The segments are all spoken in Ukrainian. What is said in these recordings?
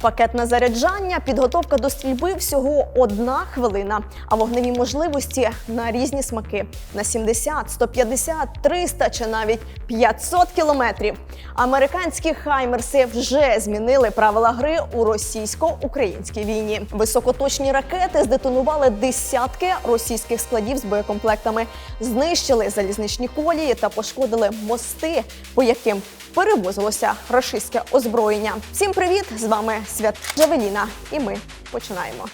Пакетне заряджання, підготовка до стрільби всього одна хвилина, а вогневі можливості на різні смаки на 70, 150, 300 чи навіть 500 кілометрів. Американські хаймерси вже змінили правила гри у російсько-українській війні. Високоточні ракети здетонували десятки російських складів з боєкомплектами, знищили залізничні колії та пошкодили мости, по яким перевозилося рашистське озброєння. Всім привіт! З вами Свят Джавеліна, і ми починаємо.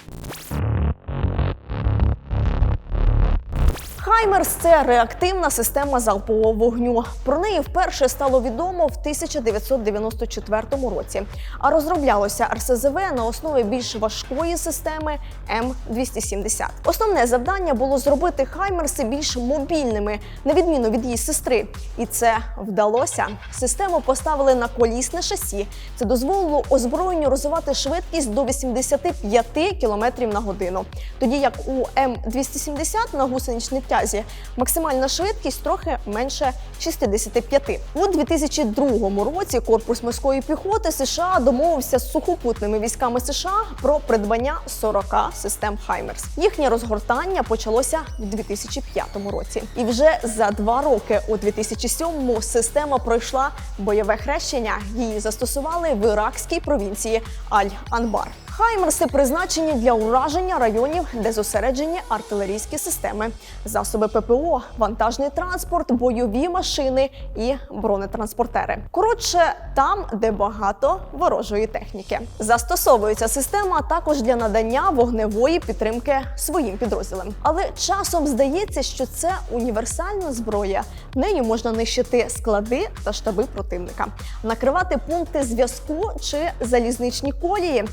Хаймерс це реактивна система залпового вогню. Про неї вперше стало відомо в 1994 році. А розроблялося РСЗВ на основі більш важкої системи М270. Основне завдання було зробити хаймерси більш мобільними, на відміну від її сестри. І це вдалося. Систему поставили на колісне шасі. Це дозволило озброєнню розвивати швидкість до 85 км на годину. Тоді як у М270 на гусеничній тязі максимальна швидкість трохи менше 65. У 2002 році корпус морської піхоти США домовився з сухопутними військами США про придбання 40 систем Хаймерс. Їхнє розгортання почалося в 2005 році. І вже за два роки, у 2007-му, система пройшла бойове хрещення. Її застосували в іракській провінції Аль-Анбар. Хаймерси призначені для ураження районів, де зосереджені артилерійські системи, засоби ППО, вантажний транспорт, бойові машини і бронетранспортери. Коротше, там, де багато ворожої техніки. Застосовується система також для надання вогневої підтримки своїм підрозділам. Але часом здається, що це універсальна зброя. Нею можна нищити склади та штаби противника, накривати пункти зв'язку чи залізничні колії,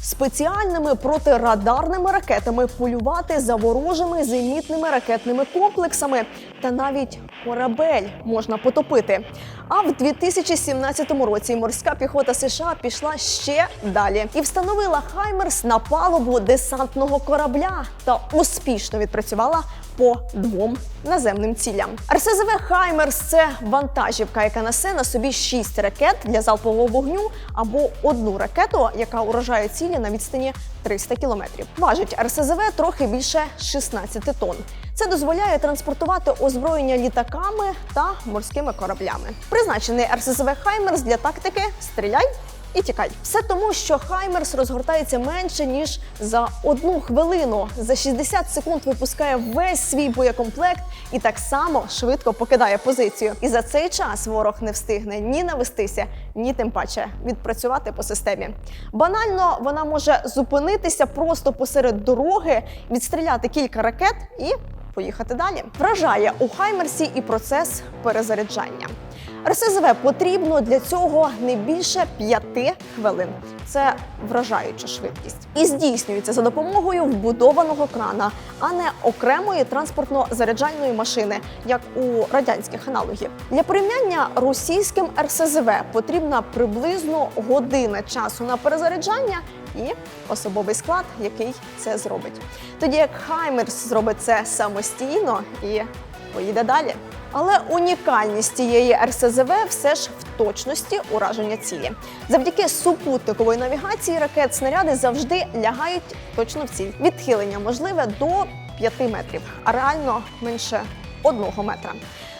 спеціальними протирадарними ракетами полювати за ворожими зенітними ракетними комплексами та навіть корабель можна потопити. А в 2017 році морська піхота США пішла ще далі і встановила Хаймерс на палубу десантного корабля та успішно відпрацювала по двом наземним цілям. РСЗВ Хаймерс це вантажівка, яка несе на собі шість ракет для залпового вогню або одну ракету, яка уражає цілі на відстані 300 кілометрів. Важить РСЗВ трохи більше 16 тонн. Це дозволяє транспортувати озброєння літаками та морськими кораблями. Призначений РСЗВ Хаймерс для тактики стріляй. І тікай. Все тому, що Хаймерс розгортається менше ніж за одну хвилину. За 60 секунд випускає весь свій боєкомплект і так само швидко покидає позицію. І за цей час ворог не встигне ні навестися, ні тим паче відпрацювати по системі. Банально вона може зупинитися просто посеред дороги, відстріляти кілька ракет і поїхати далі. Вражає у Хаймерсі і процес перезаряджання. РСЗВ потрібно для цього не більше п'яти хвилин. Це вражаюча швидкість. І здійснюється за допомогою вбудованого крана, а не окремої транспортно-заряджальної машини, як у радянських аналогів. Для порівняння російським РСЗВ потрібна приблизно година часу на перезаряджання і особовий склад, який це зробить. Тоді як Хаймерс зробить це самостійно і поїде далі. Але унікальність цієї РСЗВ все ж в точності ураження цілі. Завдяки супутникової навігації ракет снаряди завжди лягають точно в ціль. Відхилення можливе до 5 метрів, а реально менше 1 метра.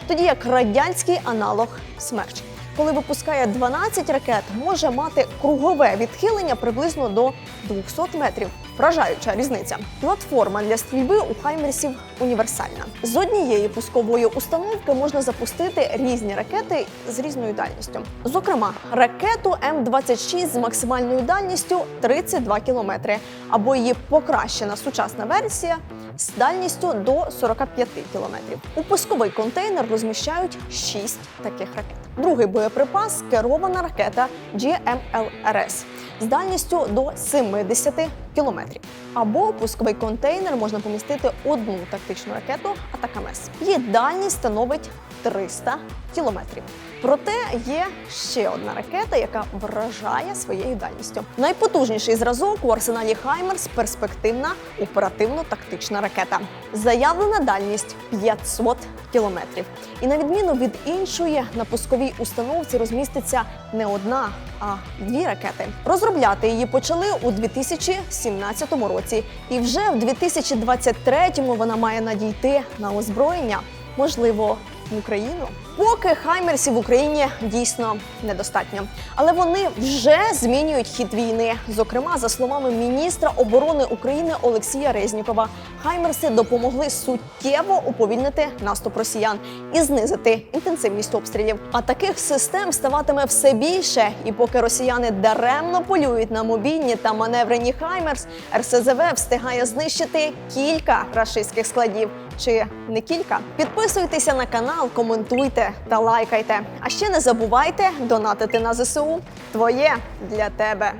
Тоді як радянський аналог смерч. Коли випускає 12 ракет, може мати кругове відхилення приблизно до 200 метрів. Вражаюча різниця. Платформа для стрільби у Хаймерсів універсальна. З однієї пускової установки можна запустити різні ракети з різною дальністю. Зокрема, ракету М26 з максимальною дальністю 32 кілометри, або її покращена сучасна версія з дальністю до 45 кілометрів. У пусковий контейнер розміщають 6 таких ракет. Другий боєприпас керована ракета GMLRS з дальністю до 70 кілометрів. Або у пусковий контейнер можна помістити одну тактичну ракету Атакамес. Її дальність становить 300 кілометрів. Проте є ще одна ракета, яка вражає своєю дальністю. Найпотужніший зразок у арсеналі Хаймерс перспективна оперативно-тактична ракета. Заявлена дальність 500 кілометрів. І на відміну від іншої, на пусковій установці розміститься не одна, а дві ракети. Розробляти її почали у 2017 році, і вже в 2023 вона має надійти на озброєння, можливо, в Україну. Поки хаймерсів в Україні дійсно недостатньо, але вони вже змінюють хід війни. Зокрема, за словами міністра оборони України Олексія Резнікова, хаймерси допомогли суттєво уповільнити наступ росіян і знизити інтенсивність обстрілів. А таких систем ставатиме все більше. І поки росіяни даремно полюють на мобільні та маневрені хаймерс, РСЗВ встигає знищити кілька рашистських складів. Чи не кілька? Підписуйтеся на канал, коментуйте та лайкайте. А ще не забувайте донатити на ЗСУ. Твоє для тебе.